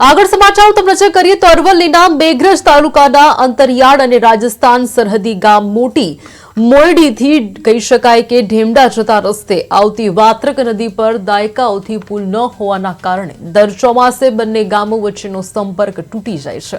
આગળ સમાચાર તમને નજર કરીએ તો અરવલ્લીના મેઘરજ તાલુકાના અંતરિયાળ અને રાજસ્થાન સરહદી ગામ મોટી મોરડીથી કહી શકાય કે ઢેમડા જતા રસ્તે આવતી વાત્રક નદી પર દાયકાઓથી પુલ ન હોવાના કારણે દર ચોમાસે બંને ગામો વચ્ચેનો સંપર્ક તૂટી જાય છે.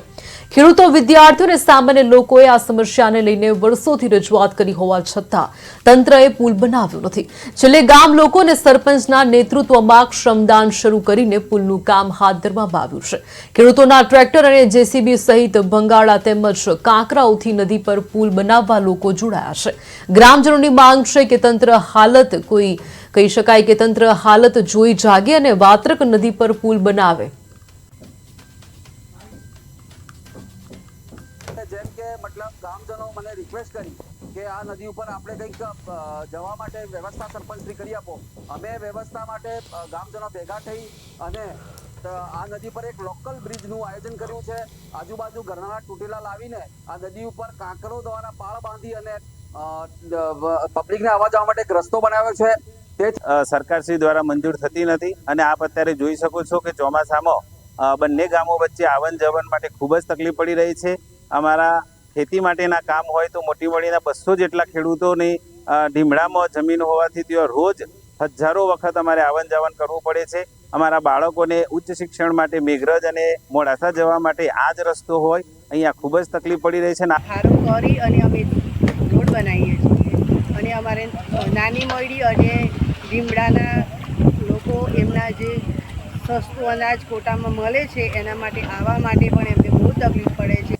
ખેડૂતો, વિદ્યાર્થીઓ અને સામાન્ય લોકોએ આ સમસ્યાને લઈને વર્ષોથી રજૂઆત કરી હોવા છતાં તંત્રએ પુલ બનાવ્યો નથી. છેલ્લે ગામ લોકો અને સરપંચના નેતૃત્વમાં શ્રમદાન શરૂ કરીને પુલનું કામ હાથ ધરવામાં આવ્યું છે. ખેડૂતોના ટ્રેક્ટર અને જેસીબી સહિત ભંગાળા તેમજ કાંકરાઓથી નદી પર પુલ બનાવવા લોકો જોડાયા છે. ગ્રામજનોની માંગ છે કે તંત્ર હાલત કોઈ કહી શકાય કે તંત્ર હાલત જોઈ જાગે અને વાત્રક નદી પર પુલ બનાવે. જેમ કે મતલબ ગામજનો મને રિક્વેસ્ટ કરી કે આ નદી ઉપર આપણે કંઈક જવા માટે વ્યવસ્થા સરપંચશ્રી કરી આપો. અમે વ્યવસ્થા માટે ગામજનો ભેગા થઈ અને આ નદી પર એક લોકલ બ્રિજનું આયોજન કર્યું છે. આજુબાજુ ઘરના તૂટેલા લાવીને આ નદી ઉપર કાંકરો દ્વારા પાળ બાંધી અને પબ્લિકને આવવા જવા માટે એક રસ્તો બનાવ્યો છે. તે સરકારશ્રી દ્વારા મંજૂર થતી નથી અને આપ અત્યારે જોઈ શકો છો કે ચોમાસામાં બંને ગામો વચ્ચે આવન જવન માટે ખૂબ જ તકલીફ પડી રહી છે. અમારા ખેતી માટેના કામ હોય તો મોટી મોટીના બસો જેટલા ખેડૂતોની ઢીમડામાં જમીન હોવાથી તેઓ રોજ હજારો વખત અમારે આવન જાવન કરવું પડે છે. અમારા બાળકોને ઉચ્ચ શિક્ષણ માટે મેઘરજ અને મોડાસા જવા માટે આ જ રસ્તો હોય. અહીંયા ખૂબ જ તકલીફ પડી રહી છે. કરી અને અમે રોડ બનાવીએ છીએ. અને અમારે નાની મળી અને લીમડાના લોકો એમના જે સસ્તું અનાજ કોટામાં મળે છે, એના માટે આવવા માટે પણ એમને બહુ તકલીફ પડે છે.